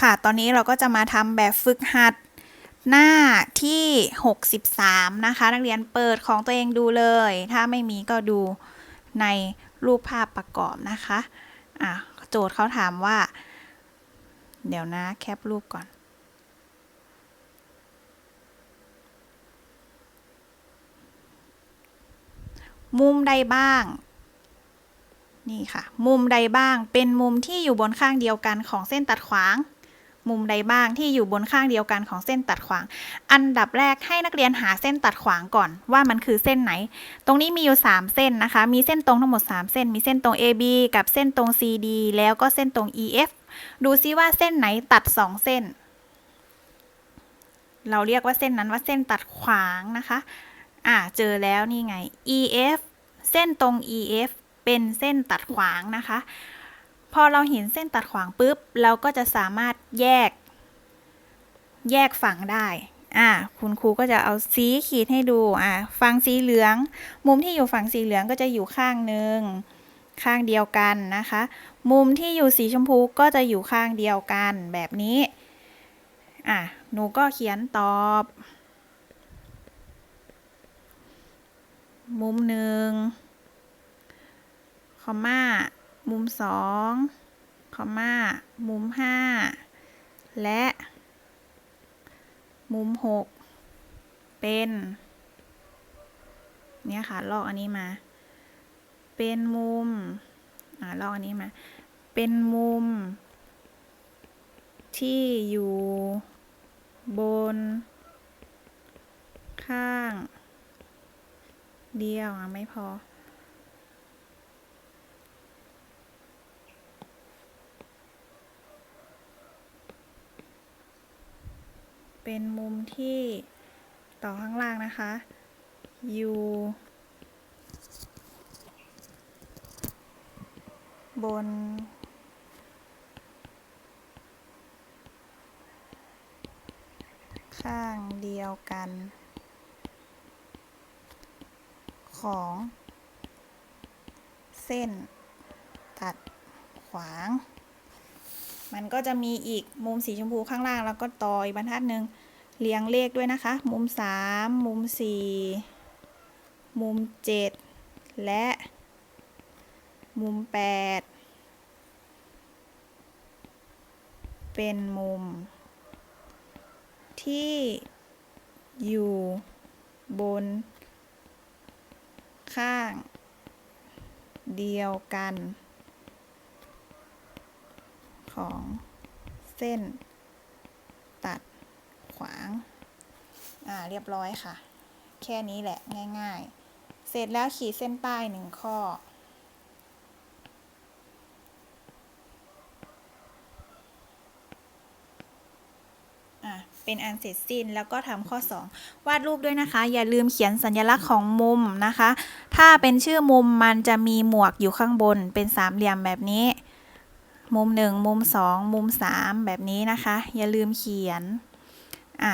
ค่ะ ตอนนี้เราก็จะมาทำแบบฝึกหัดหน้าที่ 63 นะคะ นักเรียนเปิดของตัวเองดูเลย ถ้าไม่มีก็ดูในรูปภาพประกอบนะคะอะโจทย์เขาถามว่า เดี๋ยวนะแคปรูปก่อน มุมใดบ้างนี่ค่ะ มุมใดบ้างเป็นมุมที่อยู่บนข้างเดียวกันของเส้นตัดขวาง มุมใดบ้างที่อยู่บนข้างเดียวกันของเส้นตัดขวาง อันดับแรกให้นักเรียนหาเส้นตัดขวางก่อนว่ามันคือเส้นไหน ตรงนี้มีอยู่ 3 เส้นนะคะ มีเส้นตรงทั้งหมด 3 เส้น มีเส้นตรง AB กับเส้นตรง CD แล้วก็เส้นตรง EF ดูซิว่าเส้นไหนตัด 2 เส้น เราเรียกว่าเส้นนั้นว่าเส้นตัดขวางนะคะ อ่า เจอแล้วนี่ไง EF เส้นตรง EF เป็นเส้นตัดขวางนะคะ พอเราเห็นเส้นตัดขวางปุ๊บ เราก็จะสามารถแยก แยกฝั่งได้อ่าคุณครูก็จะเอาสีขีดให้ดูอ่าฝั่งสีเหลือง มุมที่อยู่ฝั่งสีเหลืองก็จะอยู่ข้างหนึ่งข้างเดียวกันนะคะ มุมที่อยู่สีชมพูก็จะอยู่ข้างเดียวกันแบบนี้อะหนูก็เขียนตอบ มุมหนึ่งคอมมา มุมสองคอมมามุมห้าและ มุมหกเป็น เนี่ยค่ะ ลอกอันนี้มา เป็นมุม อ่า ลอกอันนี้มา เป็นมุม ที่อยู่บน ข้าง เดียวอะ ไม่พอ เป็นมุมที่ต่อข้างล่างนะคะอยู่บน ข้างเดียวกัน ของ เส้น ตัดขวาง มันก็จะมีอีกมุมสีชมพูข้างล่างแล้วก็ต่ออีกบรรทัดหนึ่ง เรียงเลขด้วยนะคะ มุม 3 มุม 4 มุม 7 และ มุม 8 เป็นมุม ที่อยู่บน ข้าง เดียวกัน ของเส้น ตัดขวาง อ่า เรียบร้อยค่ะ แค่นี้แหละง่ายๆ เสร็จแล้วขีดเส้นใต้หนึ่งข้อ เป็นอันเสร็จสิ้นแล้วก็ทำข้อ 2 วาดรูปด้วยนะคะ อย่าลืมเขียนสัญลักษณ์ของมุมนะคะ ถ้าเป็นชื่อมุมมันจะมีหมวกอยู่ข้างบน เป็นสามเหลี่ยมแบบนี้ มุม 1 มุม 2 มุม 3 แบบนี้นะคะ อย่าลืมเขียนอะ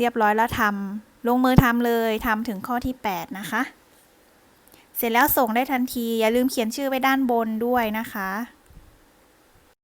เรียบร้อยแล้วทำลงมือทำเลยทำถึงข้อที่ 8 นะคะ เสร็จแล้วส่งได้ทันที อย่าลืมเขียนชื่อไว้ด้านบนด้วยนะคะ